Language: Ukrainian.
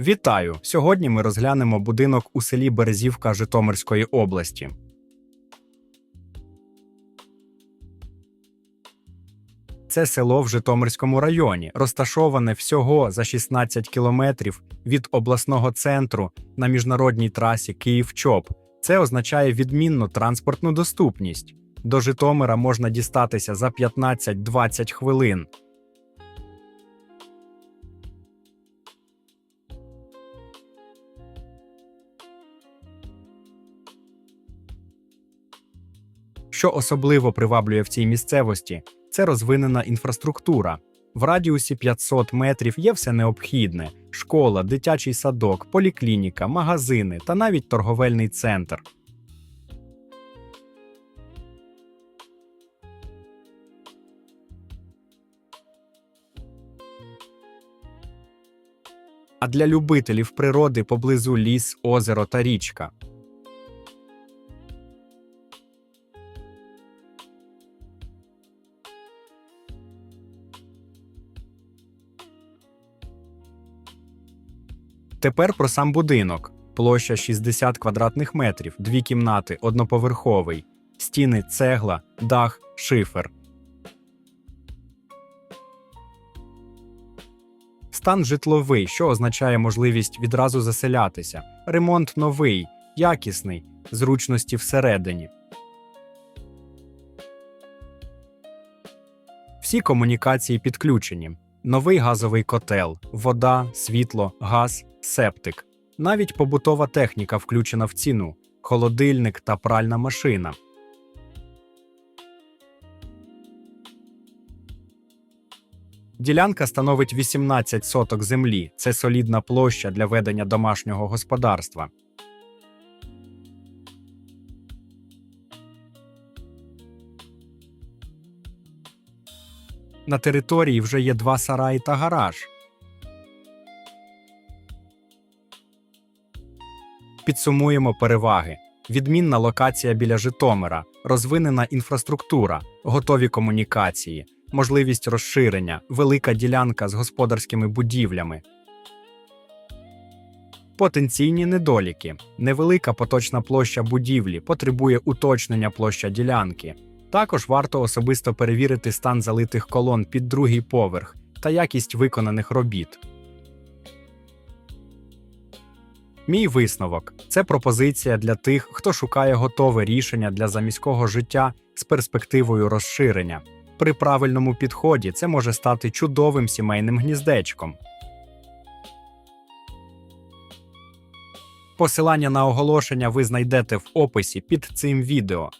Вітаю! Сьогодні ми розглянемо будинок у селі Березівка Житомирської області. Це село в Житомирському районі, розташоване всього за 16 кілометрів від обласного центру на міжнародній трасі Київ-Чоп. Це означає відмінну транспортну доступність. До Житомира можна дістатися за 15-20 хвилин. Що особливо приваблює в цій місцевості, це розвинена інфраструктура. В радіусі 500 метрів є все необхідне: школа, дитячий садок, поліклініка, магазини та навіть торговельний центр. А для любителів природи поблизу ліс, озеро та річка. Тепер про сам будинок. Площа 60 квадратних метрів, дві кімнати, одноповерховий, стіни цегла, дах, шифер. Стан житловий, що означає можливість відразу заселятися. Ремонт новий, якісний, зручності всередині. Всі комунікації підключені. Новий газовий котел, вода, світло, газ, септик. Навіть побутова техніка включена в ціну: холодильник та пральна машина. Ділянка становить 18 соток землі. Це солідна площа для ведення домашнього господарства. На території вже є два сараї та гараж. Підсумуємо переваги: відмінна локація біля Житомира, розвинена інфраструктура, готові комунікації, можливість розширення, велика ділянка з господарськими будівлями. Потенційні недоліки. Невелика поточна площа будівлі потребує уточнення площа ділянки. Також варто особисто перевірити стан залитих колон під другий поверх та якість виконаних робіт. Мій висновок це пропозиція для тих, хто шукає готове рішення для заміського життя з перспективою розширення. При правильному підході це може стати чудовим сімейним гніздечком. Посилання на оголошення ви знайдете в описі під цим відео.